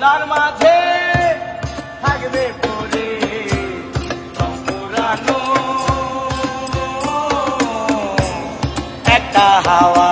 ধুলার মাঝে থাকবে পরে। একটা হাওয়া